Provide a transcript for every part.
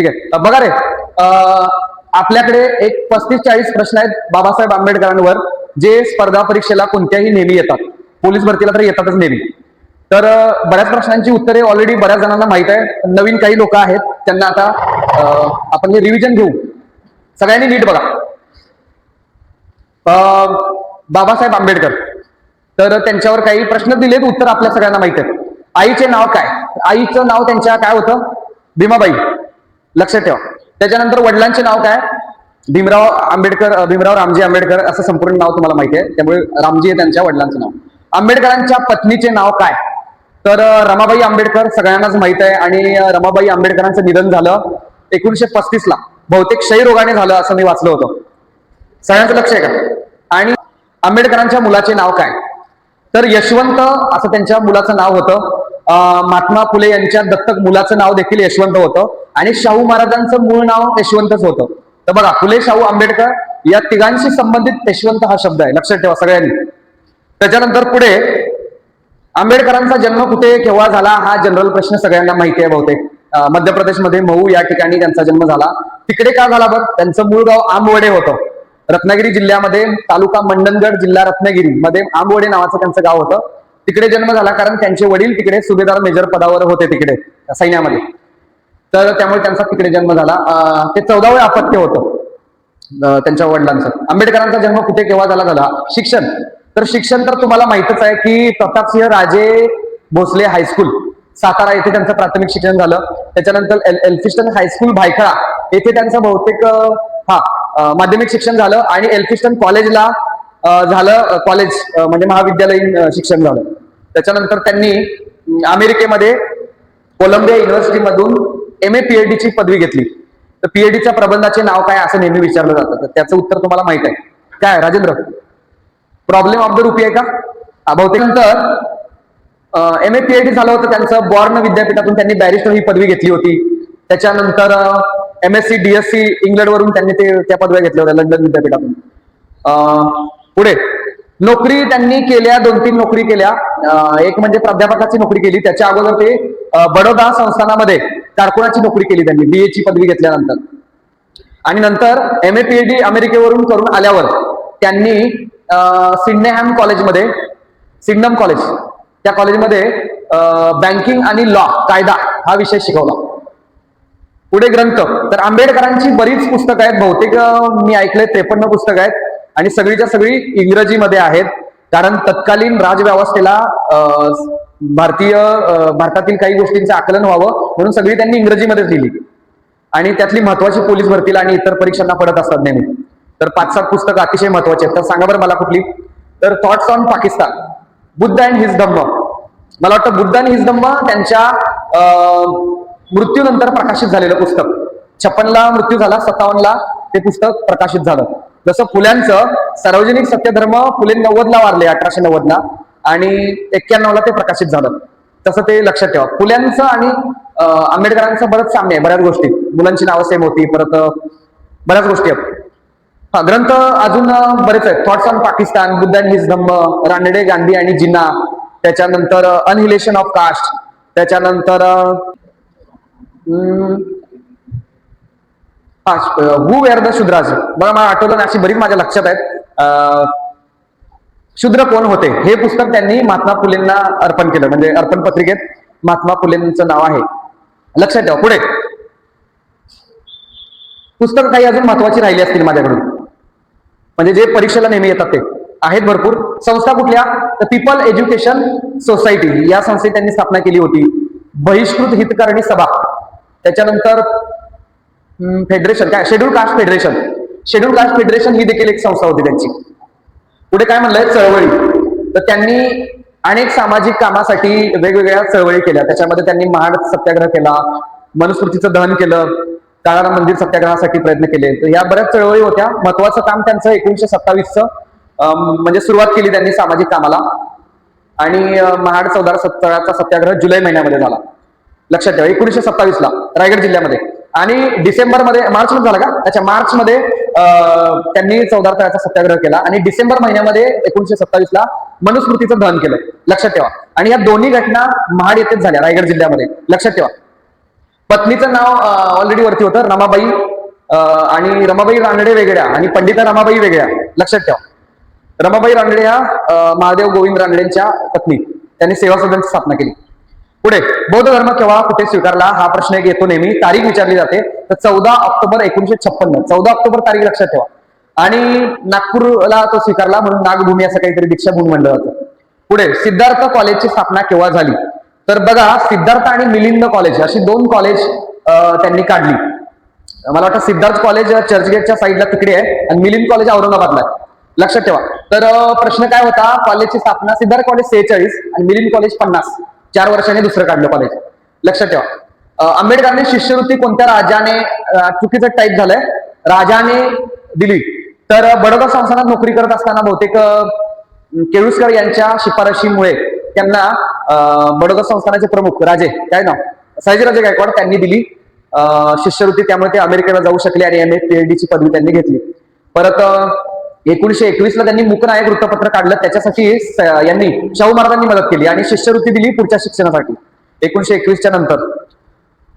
ठीक आहे. बघा रे आपल्याकडे एक पस्तीस चाळीस प्रश्न आहेत बाबासाहेब आंबेडकरांवर जे स्पर्धा परीक्षेला कोणत्याही नेहमी येतात. पोलीस भरतीला तर येतातच नेहमी. तर बऱ्याच प्रश्नांची उत्तरे ऑलरेडी बऱ्याच जणांना माहीत आहे. नवीन काही लोक आहेत त्यांना आता आपण हे रिव्हिजन घेऊ. सगळ्यांनी नीट बघा. बाबासाहेब आंबेडकर. तर त्यांच्यावर काही प्रश्न दिलेत उत्तर आपल्या सगळ्यांना माहीत आहेत. आईचे नाव काय? आईचं नाव त्यांच्या काय होतं? भीमाबाई. लक्षात ठेवा. त्याच्यानंतर वडिलांचे नाव काय? भीमराव आंबेडकर भीमराव रामजी आंबेडकर असं संपूर्ण नाव तुम्हाला माहिती आहे. त्यामुळे रामजी हे त्यांच्या वडिलांचं नाव. आंबेडकरांच्या पत्नीचे नाव काय? तर रमाबाई आंबेडकर सगळ्यांनाच माहीत आहे आणि रमाबाई आंबेडकरांचं निधन झालं एकोणीशे पस्तीस ला. बहुतेक क्षयरोगाने झालं असं मी वाचलं होतं. सगळ्यांचं लक्ष आहे का? आणि आंबेडकरांच्या मुलाचे नाव काय? तर यशवंत असं त्यांच्या मुलाचं नाव होतं. महात्मा फुले यांच्या दत्तक मुलाचं नाव देखील यशवंत होतं. आणि शाहू महाराजांचं मूळ नाव यशवंतच होतं. तर बघा फुले शाहू आंबेडकर या तिघांशी संबंधित यशवंत हा शब्द आहे. लक्षात ठेवा सगळ्यांनी. त्याच्यानंतर पुढे आंबेडकरांचा जन्म कुठे केव्हा झाला हा जनरल प्रश्न सगळ्यांना माहिती आहे बहुतेक. मध्य प्रदेशमध्ये महू या ठिकाणी त्यांचा जन्म झाला. तिकडे का झाला बघ त्यांचं मूळ गाव आंबवडे होतं. रत्नागिरी जिल्ह्यामध्ये तालुका मंडणगड जिल्हा रत्नागिरी मध्ये आंबवडे नावाचं त्यांचं गाव होतं. तिकडे जन्म झाला कारण त्यांचे वडील तिकडे सुभेदार मेजर पदावर होते तिकडे सैन्यामध्ये. तर त्यामुळे त्यांचा तिकडे जन्म झाला. ते चौदावे अपत्य होतं त्यांच्या वडिलांचं. आंबेडकरांचा जन्म कुठे केव्हा झाला झाला? शिक्षण. तर शिक्षण तर तुम्हाला माहितच आहे की प्रतापसिंह राजे भोसले हायस्कूल सातारा येथे त्यांचं प्राथमिक शिक्षण झालं. त्याच्यानंतर एल एल्फिस्टन हायस्कूल भायखळा येथे त्यांचं बहुतेक हा माध्यमिक शिक्षण झालं आणि एल्फिस्टन कॉलेजला झालं कॉलेज म्हणजे महाविद्यालयीन शिक्षण झालं. त्याच्यानंतर त्यांनी अमेरिकेमध्ये कोलंबिया युनिव्हर्सिटीमधून एम ए पीएचडी ची पदवी घेतली. तर पीएचडीच्या प्रबंधाचे नाव काय असं नेहमी विचारलं जातं. तर त्याचं उत्तर तुम्हाला माहीत आहे. काय Rajendra? Problem of the rupee आहे का? हा, बहुतेक नंतर एम ए पीएचडी झालं होतं त्यांचं. बॉर्न विद्यापीठातून त्यांनी बॅरिस्टर ही पदवी घेतली होती. त्याच्यानंतर M S C DSc England वरून त्यांनी ते त्या पदव्या घेतल्या होत्या लंडन विद्यापीठातून. पुढे. नोकरी त्यांनी केल्या दोन तीन नोकरी केल्या. एक म्हणजे प्राध्यापकाची नोकरी केली. त्याच्या अगोदर ते बडोदा संस्थानामध्ये कारकुनाची नोकरी केली त्यांनी बी ची पदवी घेतल्यानंतर. आणि नंतर एम ए पीएचडी अमेरिकेवरून करून आल्यावर त्यांनी सिडनेहॅम कॉलेजमध्ये सिडनम कॉलेज त्या कॉलेजमध्ये बँकिंग आणि लॉ कायदा हा विषय शिकवला. पुढे ग्रंथ. तर आंबेडकरांची बरीच पुस्तकं आहेत बहुतेक मी ऐकले त्रेपन्न पुस्तकं आहेत आणि सगळीच्या सगळी इंग्रजीमध्ये आहेत. कारण तत्कालीन राजव्यवस्थेला भारतीय भारतातील काही गोष्टींचं आकलन व्हावं म्हणून सगळी त्यांनी इंग्रजीमध्येच लिहिली. आणि त्यातली महत्वाची पोलीस भरतीला आणि इतर परीक्षांना पडत असतात नेहमी. तर पाच सात पुस्तकं अतिशय महत्वाची आहेत. तर सांगा बरं मला कुठली? तर thoughts on Pakistan. Buddha and his Dhamma. मला वाटतं बुद्ध आणि हिज धम्म त्यांच्या अं, मृत्यूनंतर प्रकाशित झालेलं पुस्तक. छप्पनला मृत्यू झाला सत्तावन्नला ते पुस्तक प्रकाशित झालं. जसं फुल्यांचं सार्वजनिक सत्यधर्म फुले नव्वदला वारले अठराशे नव्वदला. आणि एक्क्याण्णवला ते प्रकाशित झालं. तसं ते लक्षात ठेवा. फुल्यांचं आणि आंबेडकरांचं बरंच साम्य आहे बऱ्याच गोष्टी. मुलांची नावं सेम होती परत बऱ्याच गोष्टी आहेत. हा ग्रंथ अजून बरेच आहेत. Thoughts on Pakistan Buddha and his Dhamma Ranade Gandhi आणि जिन्ना त्याच्यानंतर अनहिलेशन ऑफ कास्ट त्याच्यानंतर हु वेअर द शुद्राज बघा मला आठवलं ना अशी बरीच माझ्या लक्षात आहेत. अं, शूद्र कोण होते? हे पुस्तक त्यांनी महात्मा फुलेंना अर्पण केलं. म्हणजे अर्पण पत्रिकेत महात्मा फुलेंचं नाव आहे. लक्षात ठेवा पुढे. पुस्तक काही अजून महत्वाची राहिली असतील माझ्याकडून. म्हणजे जे परीक्षेला नेहमी येतात ते. आहेत भरपूर. संस्था कुठल्या? तर पीपल एज्युकेशन सोसायटी या संस्थेत त्यांनी स्थापना केली होती. बहिष्कृत हितकारणी सभा. त्याच्यानंतर फेडरेशन काय? Scheduled caste federation scheduled caste federation ही देखील एक संस्था होती त्यांची. पुढे काय म्हणलंय चळवळी. तर त्यांनी अनेक सामाजिक कामासाठी वेगवेगळ्या चळवळी केल्या. त्याच्यामध्ये त्यांनी महाड सत्याग्रह केला मनुस्मृतीचं दहन केलं काळाराम मंदिर सत्याग्रहासाठी प्रयत्न केले. तर या बऱ्याच चळवळी होत्या. महत्वाचं काम त्यांचं एकोणीशे सत्तावीसचं म्हणजे सुरुवात केली त्यांनी सामाजिक कामाला. आणि महाड चौदार सत्तराचा सत्याग्रह जुलै महिन्यामध्ये झाला. लक्षात ठेवा एकोणीशे सत्तावीसला रायगड जिल्ह्यामध्ये. आणि डिसेंबरमध्ये मार्च मध्ये झाला का? अच्छा मार्च मध्ये अं, त्यांनी चौदा तळ्याचा सत्याग्रह केला आणि डिसेंबर महिन्यामध्ये एकोणीशे सत्तावीस ला मनुस्मृतीचं दहन केलं. लक्षात ठेवा. आणि या दोन्ही घटना महाड येथेच झाल्या रायगड जिल्ह्यामध्ये. लक्षात ठेवा. पत्नीचं नाव ऑलरेडी वरती होतं रमाबाई आणि रमाबाई रानडे वेगळ्या आणि पंडिता रमाबाई वेगळ्या. लक्षात ठेवा. रमाबाई रानडे ह्या महादेव गोविंद रानडेंच्या पत्नी. त्यांनी सेवा सदनची स्थापना केली. पुढे बौद्ध धर्म केव्हा कुठे स्वीकारला हा प्रश्न एक येतो नेहमी. तारीख विचारली जाते. तर चौदा ऑक्टोबर एकोणीशे छप्पन्न चौदा ऑक्टोबर तारीख लक्षात ठेवा. आणि नागपूरला तो स्वीकारला म्हणून नागभूमी असं काहीतरी दीक्षाभूमी म्हणलं जातं पुढे सिद्धार्थ कॉलेजची स्थापना केव्हा झाली? तर बघा सिद्धार्थ आणि मिलिंद कॉलेज अशी दोन कॉलेज त्यांनी काढली. मला वाटतं सिद्धार्थ कॉलेज चर्चगेटच्या साईडला तिकडे आहे आणि मिलिंद कॉलेज औरंगाबादला आहे. लक्षात ठेवा. तर प्रश्न काय होता? कॉलेजची स्थापना सिद्धार्थ कॉलेज सेहेचाळीस आणि मिलिंद कॉलेज पन्नास. चार वर्षांनी दुसरं काढलं कॉलेज लक्षात ठेवा. आंबेडकरांनी शिष्यवृत्ती कोणत्या राजाने चुकीचं टाईप झालंय? राजाने दिली. तर बडोदा संस्थानात नोकरी करत असताना बहुतेक केळुसकर यांच्या शिफारशीमुळे त्यांना बडोदा संस्थानाचे प्रमुख राजे काय नाव? सयाजीराजे गायकवाड त्यांनी दिली. शिष्यवृत्ती त्यामुळे ते अमेरिकेला जाऊ शकले आणि एम ए पीएचडी ची पदवी त्यांनी घेतली. परत एकोणीशे एकवीस ला त्यांनी मुकनायक वृत्तपत्र काढलं. त्याच्यासाठी यांनी शाहू महाराजांनी मदत केली आणि शिष्यवृत्ती दिली पुढच्या शिक्षणासाठी. एकोणीशे एकवीसच्या नंतर.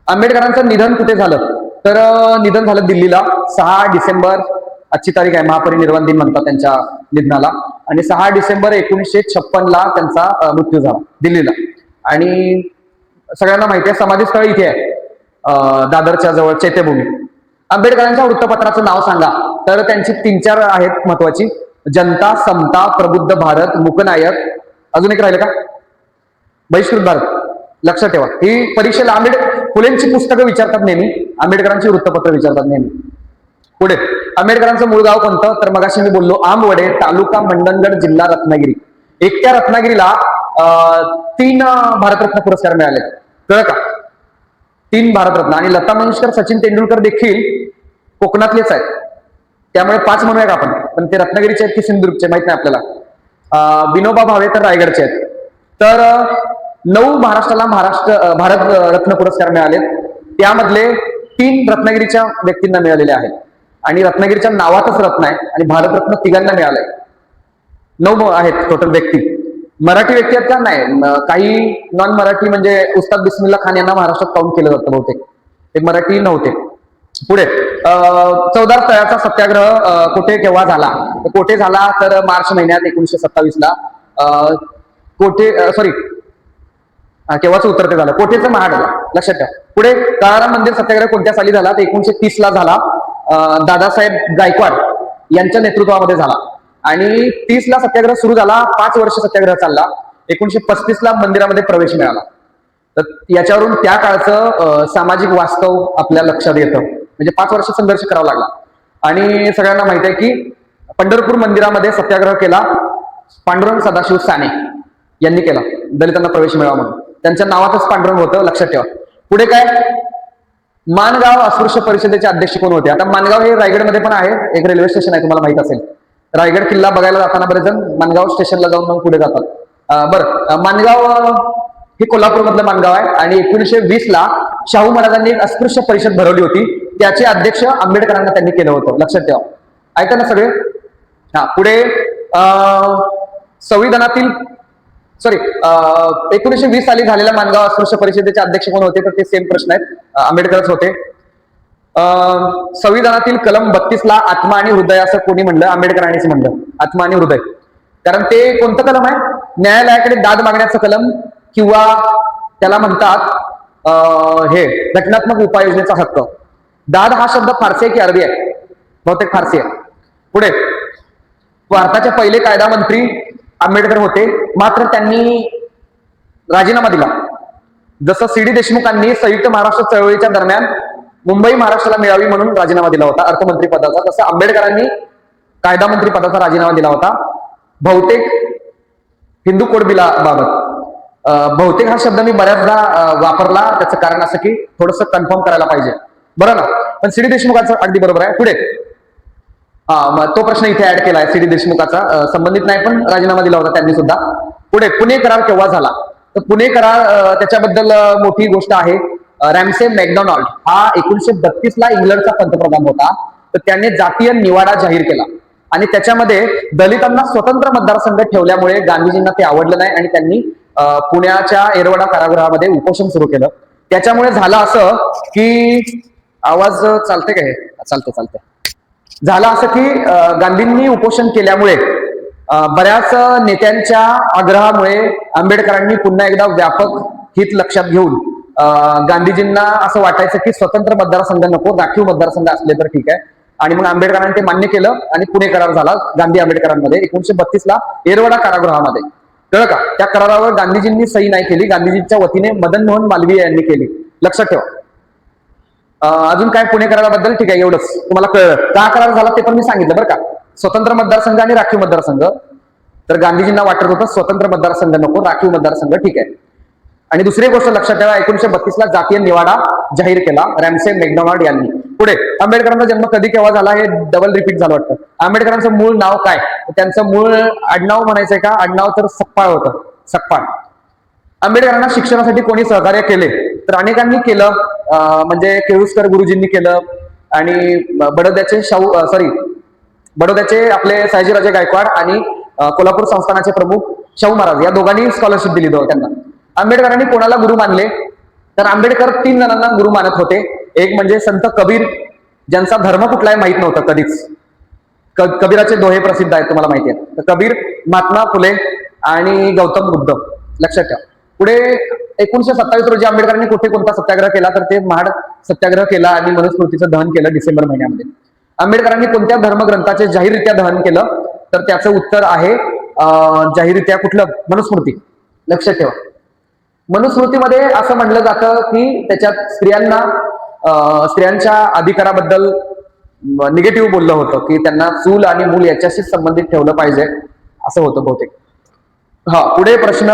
आंबेडकरांचं निधन कुठे झालं? तर निधन झालं दिल्लीला. सहा डिसेंबर आजची तारीख आहे महापरिनिर्वाण दिन म्हणतात त्यांच्या निधनाला. आणि सहा डिसेंबर एकोणीसशे छप्पन ला त्यांचा मृत्यू झाला दिल्लीला. आणि सगळ्यांना माहिती आहे समाधीस्थळ इथे आहे दादरच्या जवळ चैत्यभूमी. आंबेडकरांच्या वृत्तपत्राचं नाव सांगा. तर त्यांची तीन चार आहेत महत्वाची. जनता समता प्रबुद्ध भारत मुकनायक. अजून एक राहिलं का? बहिष्कृत भारत. लक्षात ठेवा. ही परीक्षेला आंबेड फुलेंची पुस्तकं विचारतात नेहमी. आंबेडकरांची वृत्तपत्र विचारतात नेहमी. पुढे. आंबेडकरांचं मूळ गाव कोणतं? तर मगाशी मी बोललो आंबवडे तालुका मंडणगड जिल्हा रत्नागिरी. एकट्या रत्नागिरीला अं, तीन भारतरत्न पुरस्कार मिळाले. कळ का? तीन भारतरत्न. आणि लता मंगेशकर सचिन तेंडुलकर देखील कोकणातलेच आहेत. त्यामुळे पाच म्हणूया का आपण? पण ते रत्नागिरीचे आहेत की सिंधुदुर्गचे माहीत नाही आपल्याला. विनोबा भावे तर रायगडचे आहेत. तर नऊ महाराष्ट्राला महाराष्ट्र भारत रत्न पुरस्कार मिळाले. त्यामधले तीन रत्नागिरीच्या व्यक्तींना मिळालेले आहेत. आणि रत्नागिरीच्या नावातच रत्न आहे आणि भारतरत्न तिघांना मिळालंय. नऊ आहेत टोटल व्यक्ती. मराठी व्यक्ती आहेत का? नाही. काही नॉन मराठी म्हणजे उस्ताद बिस्मिल्ला खान यांना महाराष्ट्रात काउंट केलं जातं बहुतेक. ते मराठी नव्हते. पुढे. चौदार तळ्याचा सत्याग्रह कुठे केव्हा झाला? कोठे झाला तर मार्च महिन्यात एकोणीशे सत्तावीस ला अं, कोठे सॉरी केव्हाच उत्तर ते झालं? कोठेचं महाड लक्षात ठेवा. पुढे काळाराम मंदिर सत्याग्रह कोणत्या साली झाला? तर एकोणीशे तीस ला झाला दादासाहेब गायकवाड यांच्या नेतृत्वामध्ये झाला. आणि तीस ला सत्याग्रह सुरू झाला. पाच वर्ष सत्याग्रह चालला. एकोणीशे पस्तीस ला मंदिरामध्ये प्रवेश मिळाला. तर याच्यावरून त्या काळचं सामाजिक वास्तव आपल्या लक्षात येतं. म्हणजे पाच वर्ष संघर्ष करावा लागला. आणि सगळ्यांना माहीत आहे की पंढरपूर मंदिरामध्ये सत्याग्रह केला पांडुरंग सदाशिव साने यांनी केला दलितांना प्रवेश मिळावा म्हणून. त्यांच्या नावातच पांडुरंग होतं लक्षात ठेवा. पुढे काय? मानगाव अस्पृश्य परिषदेचे अध्यक्ष कोण होते? आता मानगाव हे रायगडमध्ये पण आहे एक रेल्वे स्टेशन आहे तुम्हाला माहीत असेल. रायगड किल्ला बघायला जाताना बरेच जण मानगाव स्टेशनला जाऊन मग पुढे जातात. बरं मानगाव हे कोल्हापूरमधलं मानगाव आहे. आणि एकोणीशे वीस ला शाहू महाराजांनी एक अस्पृश्य परिषद भरवली होती. त्याचे अध्यक्ष आंबेडकरांना त्यांनी केलं होतं. लक्षात ठेवा. ऐका ना सगळे. हा पुढे संविधानातील सॉरी एकोणीशे वीस साली झालेल्या मानगाव अस्पृश्य परिषदेचे अध्यक्ष कोण होते? तर ते सेम प्रश्न आहेत. आंबेडकरच होते. अं, संविधानातील कलम बत्तीस ला आत्मा आणि हृदय असं कोणी म्हणलं? आंबेडकरांनीच म्हणलं. आत्मा आणि हृदय. कारण ते कोणतं कलम आहे? न्यायालयाकडे दाद मागण्याचं कलम किंवा त्याला म्हणतात हे घटनात्मक उपाययोजनेचा हक्क. दाद हा शब्द फारसी आहे की अरबी आहे? बहुतेक फारसी आहे. पुढे. भारताचे पहिले कायदा मंत्री आंबेडकर होते. मात्र त्यांनी राजीनामा दिला. जसं सी डी देशमुखांनी संयुक्त महाराष्ट्र चळवळीच्या दरम्यान मुंबई महाराष्ट्राला मिळावी म्हणून राजीनामा दिला होता अर्थमंत्री पदाचा. तसं आंबेडकरांनी कायदा मंत्री पदाचा राजीनामा दिला होता. बहुतेक हिंदू कोड बिला बाबत बहुतेक हा शब्द मी बऱ्याचदा वापरला. त्याचं कारण असं की थोडस कन्फर्म करायला पाहिजे. बरं ना? पण सी डी देशमुखांचं अगदी बरोबर आहे. पुढे. हा मग तो प्रश्न इथे ऍड केलाय सी डी देशमुखाचा. संबंधित नाही पण राजीनामा दिला होता त्यांनी सुद्धा. पुढे पुणे करार केव्हा झाला? तर पुणे करार त्याच्याबद्दल मोठी गोष्ट आहे. रॅमसे मॅकडॉनॉल्ड हा एकोणीशे बत्तीस ला इंग्लंडचा पंतप्रधान होता. तर त्याने जातीय निवाडा जाहीर केला. आणि त्याच्यामध्ये दलितांना स्वतंत्र मतदारसंघ ठेवल्यामुळे गांधीजींना ते आवडलं नाही आणि त्यांनी पुण्याच्या एरवडा कारागृहामध्ये उपोषण सुरू केलं. त्याच्यामुळे झालं असं की आवाज चालते का हे? चालते चालते झालं असं की गांधींनी उपोषण केल्यामुळे बऱ्याच नेत्यांच्या आग्रहामुळे आंबेडकरांनी पुन्हा एकदा व्यापक हित लक्षात घेऊन गांधीजींना असं वाटायचं की स्वतंत्र मतदारसंघ नको राखीव मतदारसंघ असले तर ठीक आहे. आणि मग आंबेडकरांनी ते मान्य केलं आणि पुणे करार झाला गांधी आंबेडकरांमध्ये एकोणीशे बत्तीस ला एरवडा कारागृहामध्ये. कळलं का? त्या करारावर गांधीजींनी सही नाही केली. गांधीजींच्या वतीने मदन मोहन मालवीय यांनी केली. लक्षात ठेवा. अजून काय पुणे कराराबद्दल? ठीक आहे एवढंच. तुम्हाला कळलं. का करार झाला ते पण मी सांगितलं बरं का. स्वतंत्र मतदारसंघ आणि राखीव मतदारसंघ. तर गांधीजींना वाटत होतं स्वतंत्र मतदारसंघ नको राखीव मतदारसंघ ठीक आहे. आणि दुसरी गोष्ट लक्षात ठेवा एकोणीशे बत्तीस ला जातीय निवाडा जाहीर केला रॅमसे मेकडॉनाल्ड यांनी. पुढे आंबेडकरांचा जन्म कधी केव्हा झाला हे डबल रिपीट झालं वाटतं. आंबेडकरांचं मूळ नाव काय? त्यांचं मूळ आडनाव म्हणायचंय का? आडनाव तर सप्पाळ होतं. सप्पाळ. आंबेडकरांना शिक्षणासाठी कोणी सहकार्य केले? तर अनेकांनी केलं. म्हणजे केळुसकर गुरुजींनी केलं. आणि बडोद्याचे शाहू सॉरी बडोद्याचे आपले सयाजीराजे गायकवाड आणि कोल्हापूर संस्थानाचे प्रमुख शाहू महाराज. या दोघांनी स्कॉलरशिप दिली दो- त्यांना. आंबेडकरांनी कोणाला गुरु मानले? तर आंबेडकर तीन जणांना गुरु मानत होते. एक म्हणजे संत कबीर ज्यांचा धर्म कुठलाही माहीत नव्हता कधीच. कबीराचे दोहे प्रसिद्ध आहेत तुम्हाला माहिती आहे. तर कबीर महात्मा फुले आणि गौतम बुद्ध लक्षात ठेवा. पुढे एकोणीशे सत्तावीस रोजी आंबेडकरांनी कुठे कोणता सत्याग्रह केला? तर ते महाड सत्याग्रह केला आणि मनुस्मृतीचं दहन केलं डिसेंबर महिन्यामध्ये. आंबेडकरांनी कोणत्या धर्मग्रंथाचे जाहीररित्या दहन केलं? तर त्याचं उत्तर आहे जाहीररित्या कुठलं? मनुस्मृती लक्षात ठेवा. मनुस्मृतीमध्ये असं म्हटलं जातं की त्याच्यात स्त्रियांना अं, स्त्रियांच्या अधिकाराबद्दल निगेटिव्ह बोललं होतं की त्यांना चूल आणि मूल याच्याशीच संबंधित ठेवलं पाहिजे असं होतं बहुतेक. हा पुढे प्रश्न.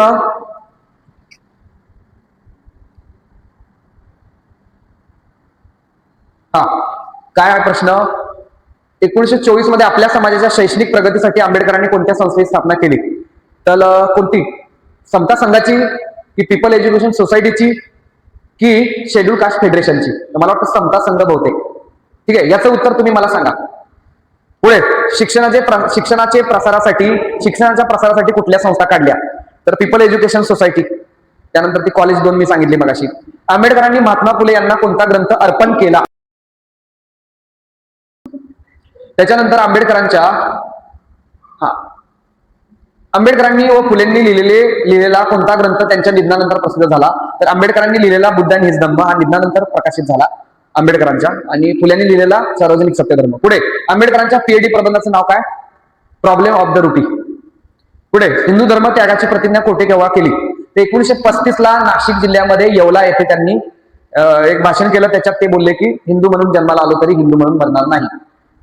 हा काय आहे प्रश्न? एकोणीशे चोवीसमध्ये आपल्या समाजाच्या शैक्षणिक प्रगतीसाठी आंबेडकरांनी कोणत्या संस्थेची स्थापना केली? तर कोणती? समता संघाची की पीपल एज्युकेशन सोसायटीची की शेड्यूल कास्ट फेडरेशनची? तर मला वाटतं समता संघ बहुतेक. ठीक आहे याचं उत्तर तुम्ही मला सांगा. पुढे शिक्षणाचे प्र- शिक्षणाचे प्रसारासाठी शिक्षणाच्या प्रसारासाठी कुठल्या संस्था काढल्या? तर पीपल एज्युकेशन सोसायटी त्यानंतर ती कॉलेज दोन मी सांगितली मगाशी. आंबेडकरांनी महात्मा फुले यांना कोणता ग्रंथ अर्पण केला? त्याच्यानंतर आंबेडकरांच्या हा. आंबेडकरांनी व फुलेंनी लिहिलेले लिहिलेला कोणता ग्रंथ त्यांच्या निधनानंतर प्रसिद्ध झाला? तर आंबेडकरांनी लिहिलेला बुद्ध आणि हिज हा निधनानंतर प्रकाशित झाला. आंबेडकरांच्या आणि फुल्यांनी लिहिलेला सार्वजनिक सत्यधर्म. पुढे आंबेडकरांच्या पीएडी प्रबंधाचं नाव काय? प्रॉब्लेम ऑफ द रुटी पुढे हिंदू धर्म त्यागाची प्रतिज्ञा कोठे केव्हा केली? ते एकोणीशे पस्तीस ला नाशिक जिल्ह्यामध्ये येवला येथे त्यांनी एक भाषण केलं. त्याच्यात ते बोलले की हिंदू म्हणून जन्माला आलो तरी हिंदू म्हणून मरणार नाही.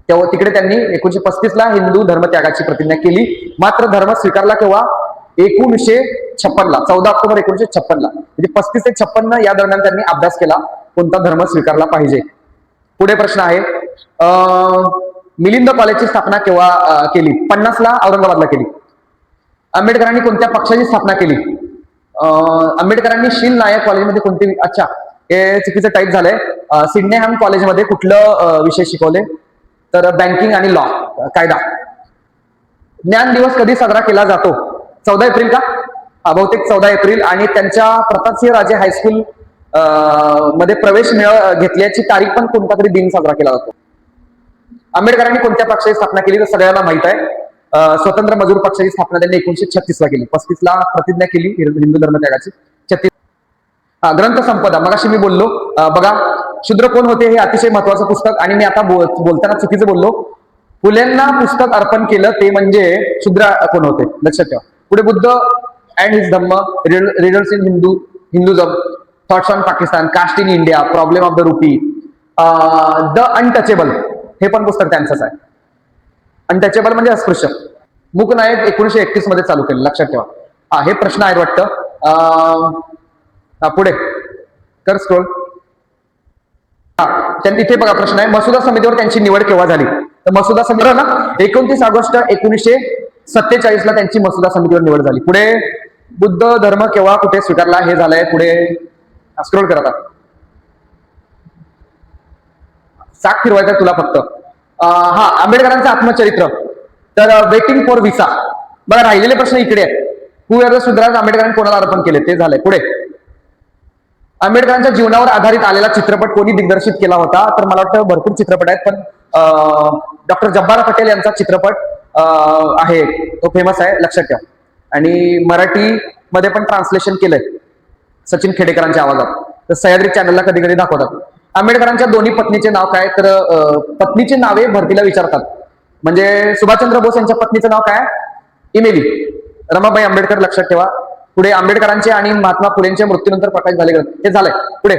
तेव्हा तिकडे त्यांनी एकोणीशे पस्तीस ला हिंदू धर्म त्यागाची प्रतिज्ञा केली. मात्र धर्म स्वीकारला केव्हा? एकोणीशे छप्पन ला चौदा ऑक्टोबर एकोणीशे छप्पन ला म्हणजे पस्तीस ते छप्पन या दरम्यान त्यांनी अभ्यास केला. कोणता धर्म स्वीकारला पाहिजे? पुढे प्रश्न आहे. मिलिंद कॉलेजची स्थापना केव्हा केली? पन्नासला औरंगाबादला केली. आंबेडकरांनी कोणत्या पक्षाची स्थापना केली? आंबेडकरांनी शील नायक कॉलेजमध्ये कोणते अच्छा हे चुकीचं टाईप झालंय. सिडनेहॅम कॉलेजमध्ये कुठलं विषय शिकवले? तर बँकिंग आणि लॉ कायदा. ज्ञान दिवस कधी साजरा केला जातो? चौदा एप्रिल का? हा बहुतेक चौदा एप्रिल. आणि त्यांच्या प्रतापसिंह राजे हायस्कूल मध्ये प्रवेश मिळ घेतल्याची तारीख पण कोणता तरी दिन साजरा केला जातो. आंबेडकरांनी कोणत्या पक्षाची स्थापना केली तर सगळ्यांना माहीत आहे. स्वतंत्र मजूर पक्षाची स्थापना त्यांनी एकोणीशे छत्तीस ला केली. पस्तीस ला प्रतिज्ञा केली हिंदू धर्म त्यागाची. छत्तीस हा, ग्रंथ संपदा. मगाशी मी बोललो. बघा शूद्र कोण होते हे अतिशय महत्वाचं पुस्तक आणि मी आता बोल- बोलताना चुकीचं बोललो. फुलेंना पुस्तक अर्पण केलं ते म्हणजे शूद्र कोण होते? लक्षात ठेवा. पुढे Buddha and his Dhamma riddles in Hindu Hinduism. Thoughts on Pakistan caste in India problem of the rupee the untouchable हे पण पुस्तक त्यांचंच आहे. अनटचेबल म्हणजे अस्पृश्य. मूक नायक एकोणीशे एकतीसमध्ये चालू केलं लक्षात ठेवा. हा हे प्रश्न आहेत वाटतं. अं, हा, पुढे. कर स्क्रोल हा त्यांनी इथे बघा प्रश्न आहे. मसुदा समितीवर त्यांची निवड केव्हा झाली? तर मसुदा समिती ना एकोणतीस ऑगस्ट एकोणीसशे सत्तेचाळीस ला त्यांची मसुदा समितीवर निवड झाली. पुढे बुद्ध धर्म केव्हा कुठे स्वीकारला हे झालंय? पुढे. स्क्रोल करत साक फिरवायचा तुला फक्त. हा आंबेडकरांचं आत्मचरित्र. तर वेटिंग फॉर विसा बघा राहिलेले प्रश्न इकडे आहेत. हु सुधराज आंबेडकरांनी कोणाला अर्पण केले? ते झालंय. पुढे. आंबेडकरांच्या जीवनावर आधारित आलेला चित्रपट कोणी दिग्दर्शित केला होता? तर मला वाटतं भरपूर चित्रपट आहेत पण डॉक्टर जब्बार पटेल यांचा चित्रपट अं, आहे. तो फेमस आहे लक्षात ठेवा. आणि मराठी मध्ये पण ट्रान्सलेशन केलंय. सचिन खेडेकरांच्या आवाजात. तर सह्याद्री चॅनलला कधी कधी दाखवतात. आंबेडकरांच्या दोन्ही पत्नीचे नाव काय? तर पत्नीची नावे भरतीला विचारतात. म्हणजे सुभाषचंद्र बोस यांच्या पत्नीचं नाव काय? इमेली. रमाबाई आंबेडकर लक्षात ठेवा. पुढे आंबेडकरांचे आणि महात्मा फुलेंच्या मृत्यूनंतर प्रकाश झाले हे झालंय. पुढे.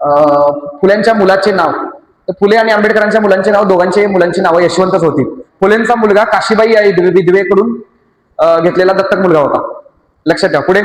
फुलेंच्या फुल्यांच्या मुलाचे नाव. तर फुले आणि आंबेडकरांच्या मुलांचे नाव दोघांचे मुलांची नावं यशवंतच होती. फुलेंचा मुलगा काशीबाई आई विधवेकडून घेतलेला दत्तक मुलगा होता. लक्षात ठेवा. पुढे.